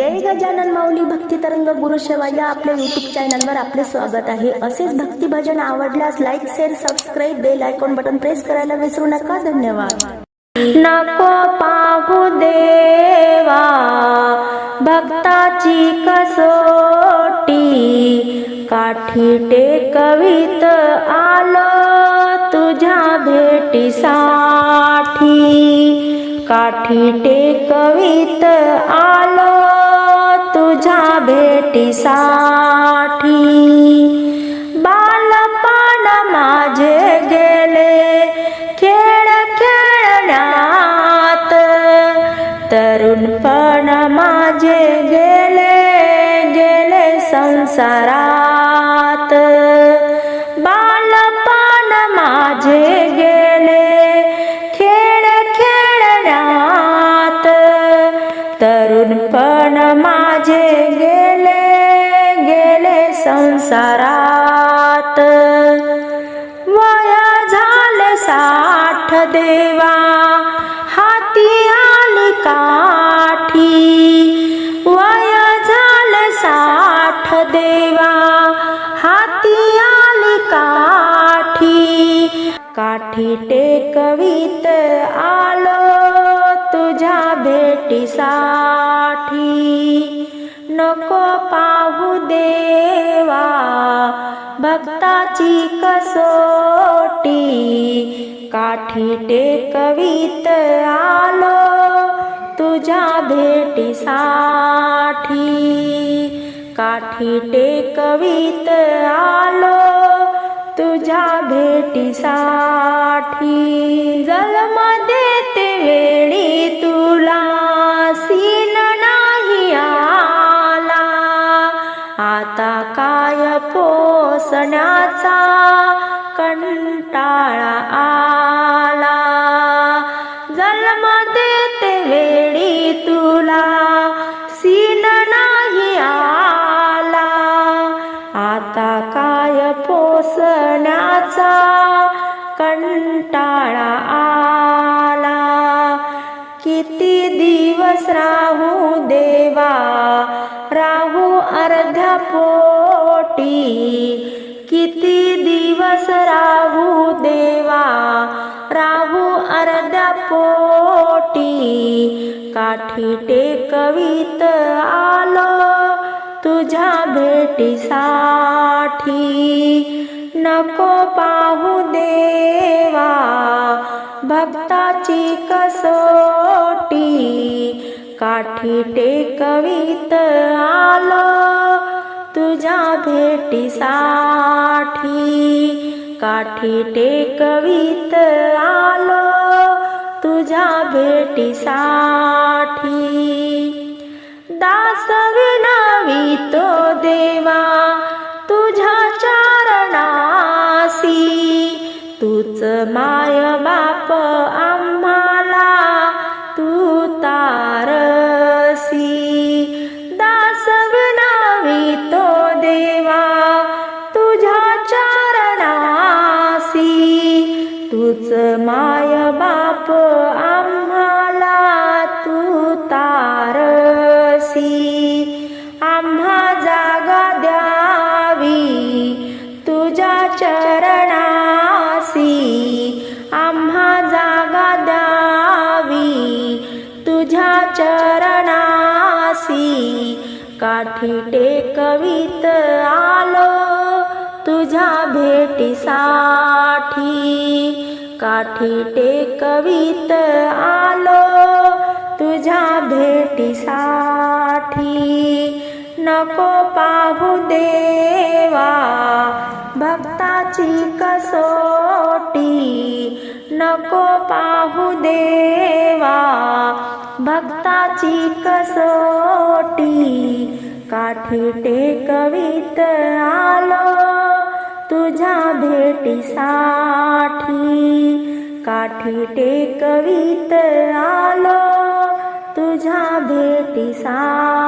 जय गजानन माऊली भक्ती तरंग गुरुसेवा या आपल्या युट्यूब चॅनलवर आपले स्वागत आहे. असेच भक्ती भजन आवडल्यास like share subscribe bell icon button press करायला विसरू नका. धन्यवाद. नको पाहू देवा भक्ताची कसोटी. काठी टेकवीत आलो तुझ्या भेटीसाठी. काठी टेकवीत आलो तुझ्या भेटीसाठी बालपण माझे गेले खेळ खेळण्यात। तरुणपण माझे गेले गेले संसारात संसारात वया झाले साठ देवा हाती आली काठी. वया झाले साठ देवा हाती आली काठी. काठी टेकवीत आलो तुझ्या भेटीसाठी. नको पाहू देवा. भक्ताची कसोटी. काठी टेकवीत आलो तुझ्या भेटीसाठी. काठी टेकवीत आलो तुझ्या भेटीसाठी. जन्म देते मनाचा कंटाळा आला. जन्म देते वेळी तुला सीन नाही आला. आता काय पोसण्याचा कंटाळा आला. किती दिवस राहू देवा राहू अर्ध्या पोटी. किती दिवस राहू देवा? राहू अर्ध्या पोटी. काठी टेकवीत आलो तुझ्या भेटीसाठी. नको पाहू देवा भक्ताची कसोटी. काठी टेकवीत आलो तुझ्या भेटीसाठी काठी टेकवीत आलो. तुझ्या भेटीसाठी दासविनावी तो देवा तुझ्या चरणासी. तूच माय बाप आ माय बाप आम्हाला तू तारसी. आम्हा जागा द्यावी तुझ्या चरणासी. आम्हा जागा द्यावी तुझ्या चरणासी. काठी टेकवीत आलो तुझ्या भेटीसाठी. काठी टेकवीत आलो तुझ्या भेटीसाठी. नको पाहू देवा भक्ताची कसोटी. नको पाहू देवा भक्ताची कसोटी. काठी टेकवीत आलो तुझ्या भेटीसाठी काठी टेकवीत आलो तुझ्या भेटीसाठी.